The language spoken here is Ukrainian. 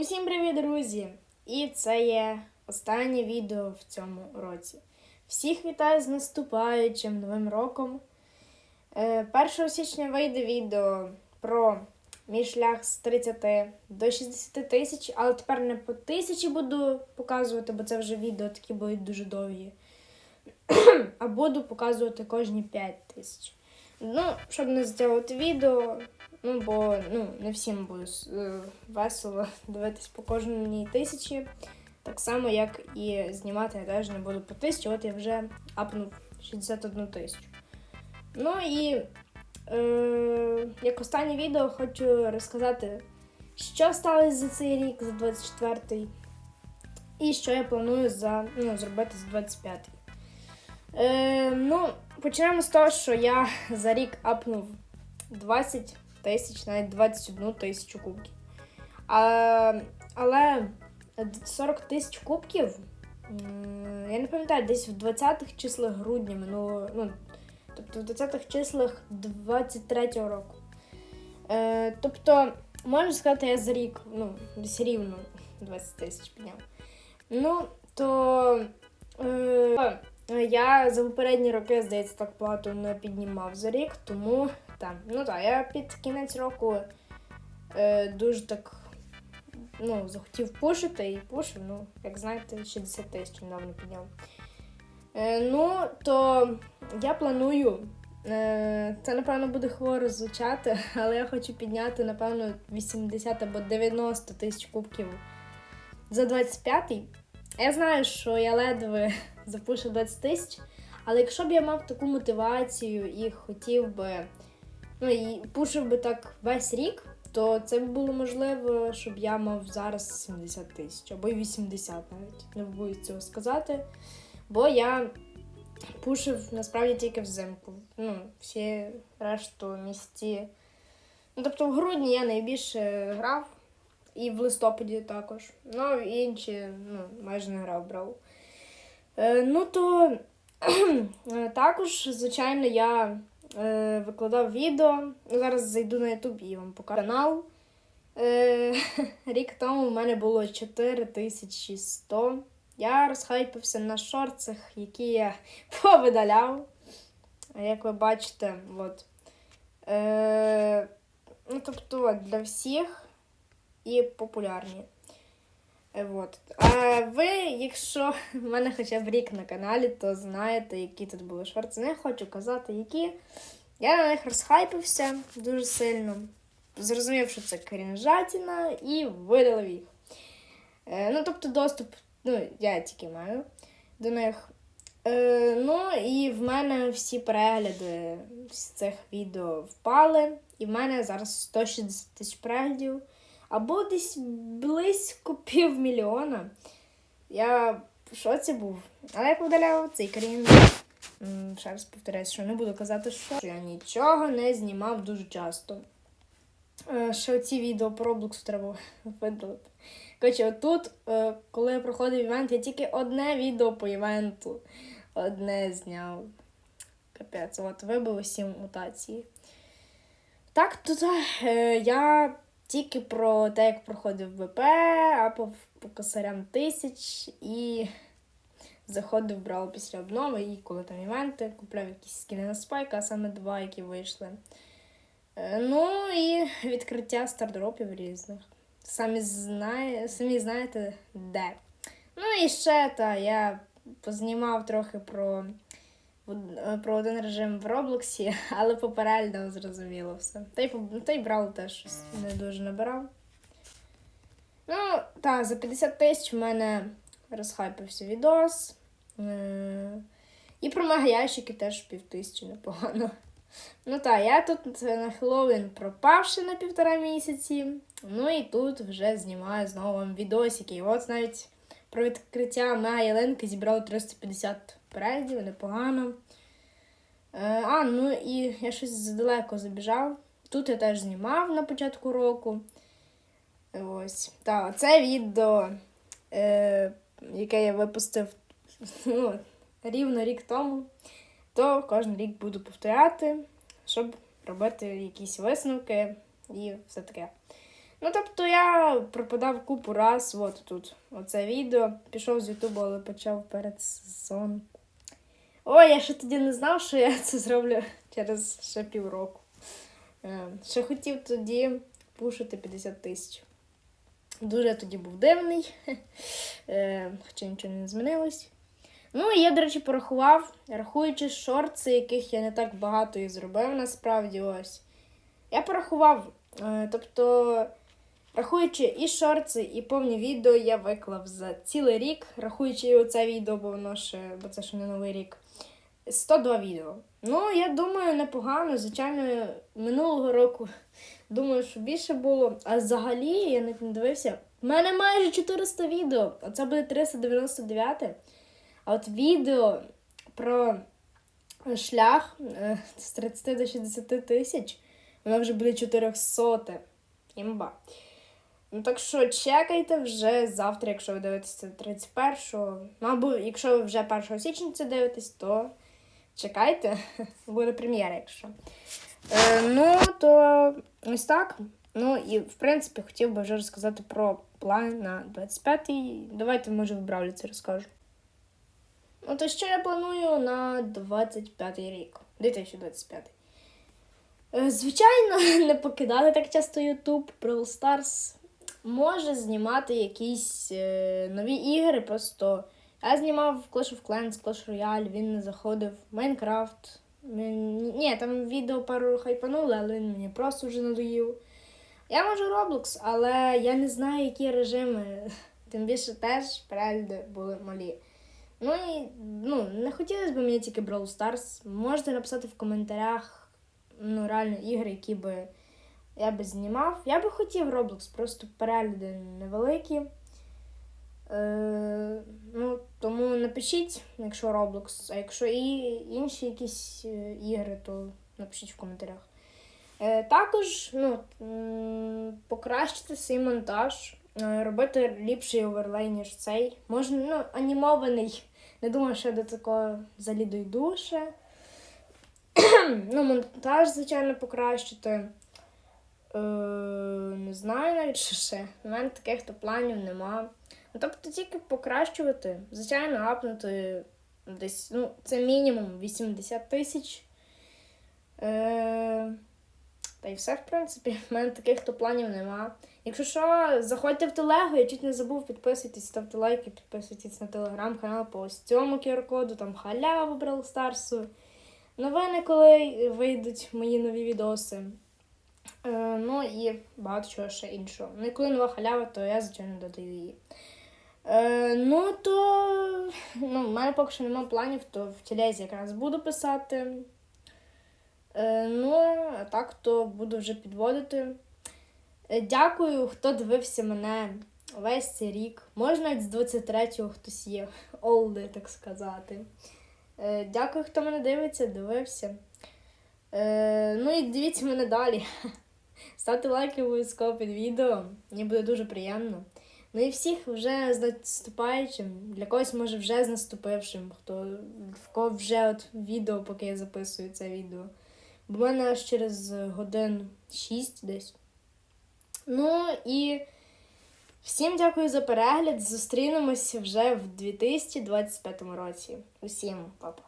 Усім привіт, друзі! І це є останнє відео в цьому році. Всіх вітаю з наступаючим новим роком. Е, 1 січня вийде відео про мій шлях з 30 до 60 тисяч, але тепер не по тисячі буду показувати, бо це вже відео такі будуть дуже довгі. А буду показувати кожні 5 тисяч. Ну, щоб не зробити відео, ну бо ну, не всім буде е, весело дивитись по кожній тисячі. Так само, як і знімати я теж не буду по тисячі, от я вже апнув 61 тисячу. Ну і е, як останнє відео хочу розказати, що сталося за цей рік, за 24-й, і що я планую за, ну, зробити за 25-й. Е, ну, почнемо з того, що я за рік апнув 20 тисяч, навіть 21 тисячу кубків. А, але 40 тисяч кубків, я не пам'ятаю, десь в 20-х числах грудня минулого, ну, тобто в 20-х числах 23-го року. Е, тобто, можна сказати, я за рік, ну, десь рівно 20 тисяч підняв. Ну, то. Е, я за попередні роки, здається, так багато не піднімав за рік, тому так. Ну так, я під кінець року е, дуже так ну, захотів пушити і пушив, ну, як знаєте, 60 тисяч недавно підняв. Е, ну, то я планую. Е, це, напевно, буде хворо звучати, але я хочу підняти, напевно, 80 або 90 тисяч кубків за 25-й. Я знаю, що я ледве запушу 20 тисяч, але якщо б я мав таку мотивацію і хотів би, ну і пушив би так весь рік, то це б було можливо, щоб я мав зараз 70 тисяч або й 80 навіть. Не боюсь цього сказати. Бо я пушив насправді тільки взимку. Ну, всі решту місці. Ну, тобто в грудні я найбільше грав. І в листопаді також. Ну, інші ну, майже не грав брав. Е, ну то е, також, звичайно, я е, викладав відео. Ну, Зараз зайду на YouTube і вам покажу канал. Е, рік тому в мене було 4100. Я розхайпився на шорцах, які я повидаляв. Як ви бачите, от. Е, ну, тобто для всіх і популярні. Е, Вот. А ви, якщо в мене хоча б рік на каналі, то знаєте, які тут були шорти. Не хочу казати, які. Я на них розхайпився дуже сильно. Зрозумів, що це крінжатіна, і видалив їх. Е, ну, тобто, доступ, ну, я тільки маю до них. Е, ну, і в мене всі перегляди з цих відео впали. І в мене зараз 160 тисяч переглядів або десь близько півмільйона. Я в шоці був. Але як видаляв цей крін. Ще раз повторюсь, що не буду казати, що я нічого не знімав дуже часто. Е, Ще оці відео про Roblox треба видалити. Коротше, отут, е, коли я проходив івент, я тільки одне відео по івенту. Одне зняв. Капець, от вибив усі мутації. Так, тут е, я тільки про те, як проходив ВП, а по, по косарям тисяч і заходив, брав після обнови і коли там івенти, купляв якісь скіни на спайка, а саме два, які вийшли. Е, Ну і відкриття стардропів різних. Самі, знає, самі знаєте де. Ну і ще та я познімав трохи про про один режим в Роблоксі, але попередньо зрозуміло все. Та й, та й брав теж щось не дуже набирав. Ну, так, за 50 тисяч в мене розхайпився відос. Е, І про мегаящики теж півтисячі непогано. Ну так, я тут на Хеллоуін пропавши на півтора місяці. Ну і тут вже знімаю знову вам відосики. І от навіть про відкриття мега ялинки зібрало 350 переглядів, непогано. Е, а, ну і я щось задалеко забіжав. Тут я теж знімав на початку року. Ось. Так, це відео, е, яке я випустив ну, рівно рік тому, то кожен рік буду повторяти, щоб робити якісь висновки і все таке. Ну, тобто я пропадав купу раз, от тут оце відео. Пішов з Ютубу, але почав перед сезон. Ой, я ще тоді не знав, що я це зроблю через ще півроку. Е, Ще хотів тоді пушити 50 тисяч. Дуже тоді був дивний, Е, хоча нічого не змінилось. Ну, і я, до речі, порахував, рахуючи шорти, яких я не так багато і зробив насправді ось. Я порахував, е, тобто, рахуючи і шорти, і повні відео, я виклав за цілий рік, рахуючи і оце відео, бо воно ще, бо це ще не новий рік. 102 відео. Ну, я думаю, непогано. Звичайно, минулого року думаю, що більше було. А взагалі, я не дивився. У мене майже 400 відео, а це буде 399. А от відео про шлях е, з 30 до 60 тисяч, воно вже буде 400. Імба. Ну так що чекайте вже завтра, якщо ви дивитеся 31-го. Ну або якщо ви вже 1 січня це дивитесь, то чекайте, буде прем'єра, якщо. Е, ну, то ось так. Ну і в принципі хотів би вже розказати про плани на 25-й. Давайте, може, в Бравліці розкажу. Ну, то що я планую на 25-й рік, 2025. Е, Звичайно, не покидати так часто YouTube, Brawl Stars. Може знімати якісь е, нові ігри, просто я знімав Clash of Clans, Clash Royale, він не заходив. Мен- Ні, там відео пару хайпанули, але він мені просто вже надоїв. Я можу Roblox, але я не знаю, які режими. Тим більше теж перегляди були малі. Ну і ну, не хотілося б мені тільки Brawl Stars. Можете написати в коментарях ну, реально ігри, які би я би знімав. Я би хотів Roblox, просто перегляди невеликі. Е, ну, тому напишіть, якщо Roblox, а якщо і інші якісь е, ігри, то напишіть в коментарях. Е, також ну, покращити свій монтаж, е, робити ліпший оверлей, ніж цей. Можна, ну, анімований. Не думаю, що я до такого взагалі дойду ще. ну, монтаж, звичайно, покращити. Е, не знаю навіть що ще. У мене таких то планів нема. Ну, тобто тільки покращувати. Звичайно, апнути десь, ну, це мінімум 80 тисяч. Е, та й все, в принципі. У мене таких то планів нема. Якщо що, заходьте в телегу, я чуть не забув, підписуйтесь, ставте лайки, підписуйтесь на телеграм-канал по ось цьому QR-коду, там халява Brawl Старсу. Новини, коли вийдуть мої нові відоси. Е, ну і багато чого ще іншого. Ну і коли нова халява, то я, звичайно, додаю її. Е, ну, то ну, в мене поки що немає планів, то в тілезі якраз буду писати. Е, ну, а так, то буду вже підводити. Е, Дякую, хто дивився мене весь цей рік. Можна з 23-го хтось є, олди, так сказати. Е, Дякую, хто мене дивиться, дивився. Е, ну і дивіться мене далі. Ставте лайки обов'язково під відео. Мені буде дуже приємно. Ну і всіх вже з наступаючим, для когось може вже з наступившим, хто в кого вже от відео, поки я записую це відео. Бо в мене аж через годин 6 десь. Ну і всім дякую за перегляд. Зустрінемося вже в 2025 році. Усім, папа.